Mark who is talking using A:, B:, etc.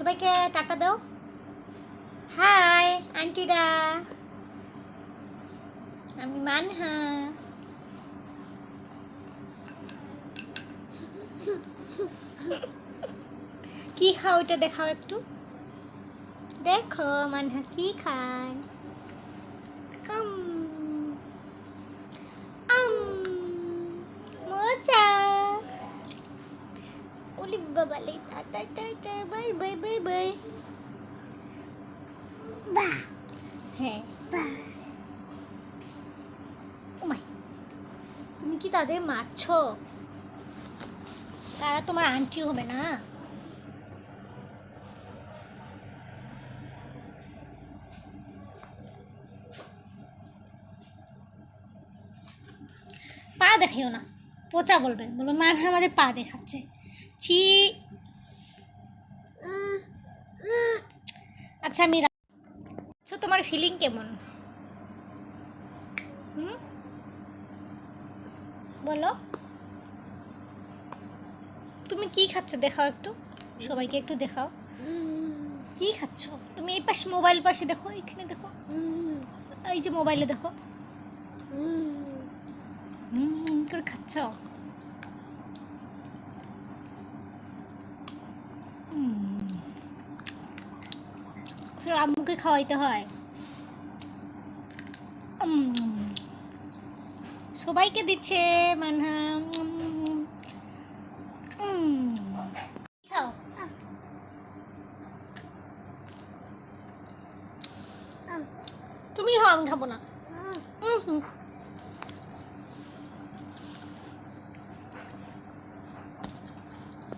A: সবাইকে টাটা দাও। হাই, আন্টিরা। আমি মানহা। কি খাও এটা দেখাও একটু। দেখো মানহা কি খায়। আম আম মজা বাবালে তাই তাই তাই বাই বাই বাই বাই বা হ্যাঁ বা ওমাই তুমি কি তাদের মারছো? তারা তোমার আন্টি হবে না? পা দেখিও না। পচা বলবে। বলবে মানে আমাদের পা দেখাচ্ছে। ছি আচ্ছা আমি আচ্ছা তোমার ফিলিং কেমন? হুম? বলো। তুমি কি খাচ্ছ? দেখাও একটু। সবাইকে একটু দেখাও। কি খাচ্ছ? তুমি এই পাশে মোবাইল পাশে দেখো, এখানে দেখো। এই যে মোবাইলে দেখো। করে খাচ্ছ? আম্মুকে খাওয়াইতে হয়। সবাইকে দিচ্ছে মানহা। খাও। তুমি খাও আমি খাব না।